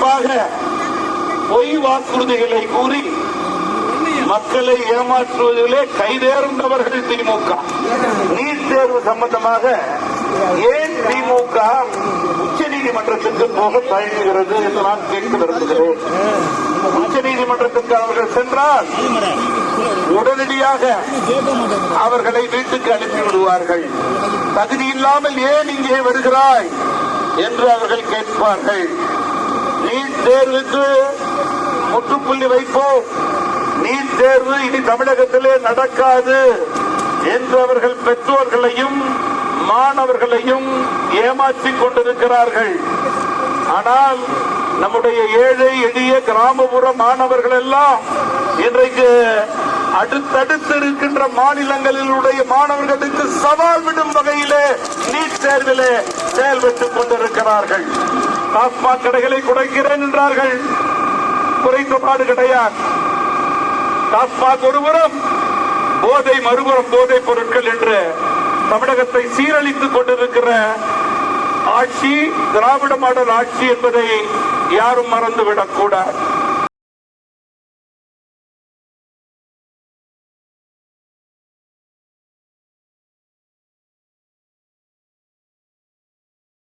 குறிப்பாக பொய் வாக்குறுதிகளை கூறி மக்களை ஏமாற்றுவதிலே கைதேர்ந்தவர்கள் திமுக. நீட் தேர்வு சம்பந்தமாக ஏன் திமுக உச்ச நீதிமன்றத்திற்கு போக தயங்குகிறது என்று நான் கேட்க விரும்புகிறேன். உச்ச நீதிமன்றத்திற்கு அவர்கள் சென்றால் உடனடியாக அவர்களை வீட்டுக்கு அனுப்பி விடுவார்கள். தகுதி இல்லாமல் ஏன் இங்கே வருகிறாய்? என்று அவர்கள் கேட்பார்கள். தேர்வுக்கு முற்றுப்புள்ளி வைப்போம். நீட் தேர்வு இனி தமிழகத்திலே நடக்காது என்று அவர்கள் பெற்றோர்களையும் மாணவர்களையும் ஏமாற்றிக் கொண்டிருக்கிறார்கள். ஆனால் நம்முடைய ஏழை எளிய கிராமப்புற மாணவர்கள் எல்லாம் இன்றைக்கு அடுத்தடுத்து இருக்கின்ற மாநிலங்களிலுடைய மாணவர்களுக்கு சவால் விடும் வகையிலே நீட் தேர்விலே செயல்பட்டுக் இருக்கிறார்கள் டாஸ்மாக் கடைகளை குறைக்கிறேன் என்றார்கள். குறைந்தபாடு கிடையாது. டாஸ்மாக் ஒருபுறம் போதை மறுபுறம் போதைப் பொருட்கள் என்று தமிழகத்தை சீரழித்துக் கொண்டிருக்கிற ஆட்சி திராவிட மாடல் ஆட்சி என்பதை யாரும் மறந்துவிடக் கூடாது